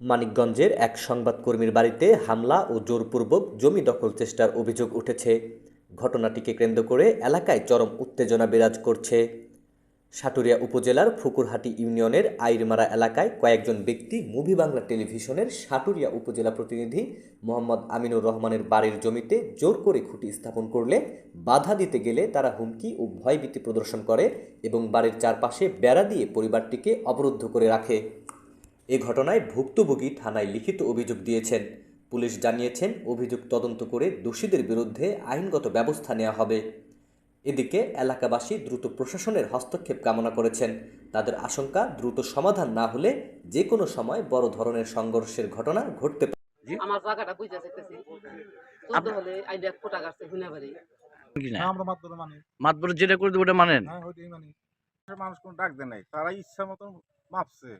মানিকগঞ্জের এক সংবাদকর্মীর বাড়িতে হামলা ও জোরপূর্বক জমি দখল চেষ্টার অভিযোগ উঠেছে। ঘটনাটিকে কেন্দ্র করে এলাকায় চরম উত্তেজনা বিরাজ করছে। সাটুরিয়া উপজেলার ফুকুরহাটি ইউনিয়নের আইরমারা এলাকায় কয়েকজন ব্যক্তি মুভি বাংলা টেলিভিশনের সাটুরিয়া উপজেলা প্রতিনিধি মোহাম্মদ আমিনুর রহমানের বাড়ির জমিতে জোর করে খুঁটি স্থাপন করলে বাধা দিতে গেলে তারা হুমকি ও ভয়ভীতি প্রদর্শন করে এবং বাড়ির চারপাশে বেড়া দিয়ে পরিবারটিকে অবরুদ্ধ করে রাখে। এ ঘটনায় ভুক্তভোগী থানায় লিখিত অভিযোগ দিয়েছেন। পুলিশ জানিয়েছেন অভিযোগ তদন্ত করে দোষীদের বিরুদ্ধে আইনগত ব্যবস্থা নেওয়া হবে। এদিকে এলাকাবাসী দ্রুত প্রশাসনের হস্তক্ষেপ কামনা করেছেন। তাদের আশঙ্কা দ্রুত সমাধান না হলে যে কোনো সময় বড় ধরনের সংঘর্ষের ঘটনা ঘটতে পারে। আমার জায়গাটা কোটা গাছে হুনে বাড়ি। মানি। মাতবর যেটা করে দেবো ওটা মানেন হ্যাঁ ওইটাই মানি। মানুষ কোনো ডাক দেয় নাই। তারা ইচ্ছা মতো মাপছে।